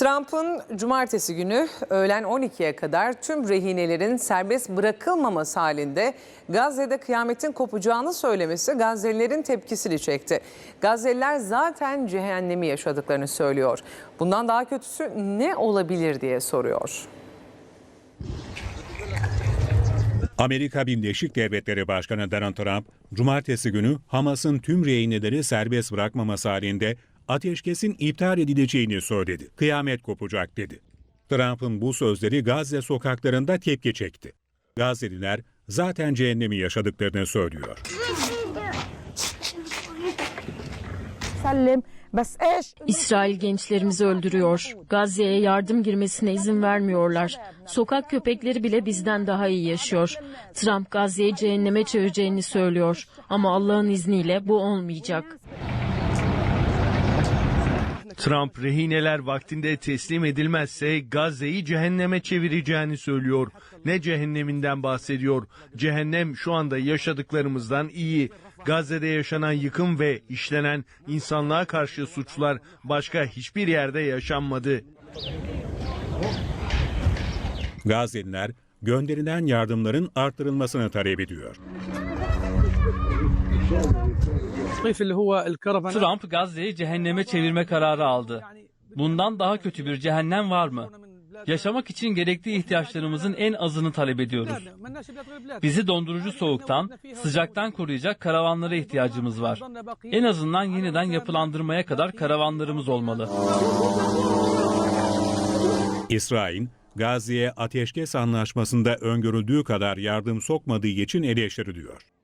Trump'ın cumartesi günü öğlen 12'ye kadar tüm rehinelerin serbest bırakılmaması halinde Gazze'de kıyametin kopacağını söylemesi Gazze'lilerin tepkisini çekti. Gazze'liler zaten cehennemi yaşadıklarını söylüyor. Bundan daha kötüsü ne olabilir diye soruyor. Amerika Birleşik Devletleri Başkanı Donald Trump, cumartesi günü Hamas'ın tüm rehineleri serbest bırakmaması halinde ateşkesin iptal edileceğini söyledi. Kıyamet kopacak dedi. Trump'ın bu sözleri Gazze sokaklarında tepki çekti. Gazze'liler zaten cehennemi yaşadıklarını söylüyor. İsrail gençlerimizi öldürüyor. Gazze'ye yardım girmesine izin vermiyorlar. Sokak köpekleri bile bizden daha iyi yaşıyor. Trump Gazze'yi cehenneme çevireceğini söylüyor. Ama Allah'ın izniyle bu olmayacak. Trump rehineler vaktinde teslim edilmezse Gazze'yi cehenneme çevireceğini söylüyor. Ne cehenneminden bahsediyor? Cehennem şu anda yaşadıklarımızdan iyi. Gazze'de yaşanan yıkım ve işlenen insanlığa karşı suçlar başka hiçbir yerde yaşanmadı. Gazze'liler gönderilen yardımların arttırılmasını talep ediyor. Trump Gazze'yi cehenneme çevirme kararı aldı. Bundan daha kötü bir cehennem var mı? Yaşamak için gerekli ihtiyaçlarımızın en azını talep ediyoruz. Bizi dondurucu soğuktan, sıcaktan koruyacak karavanlara ihtiyacımız var. En azından yeniden yapılandırmaya kadar karavanlarımız olmalı. İsrail, Gazze'ye ateşkes anlaşmasında öngörüldüğü kadar yardım sokmadığı için eleştiriliyor.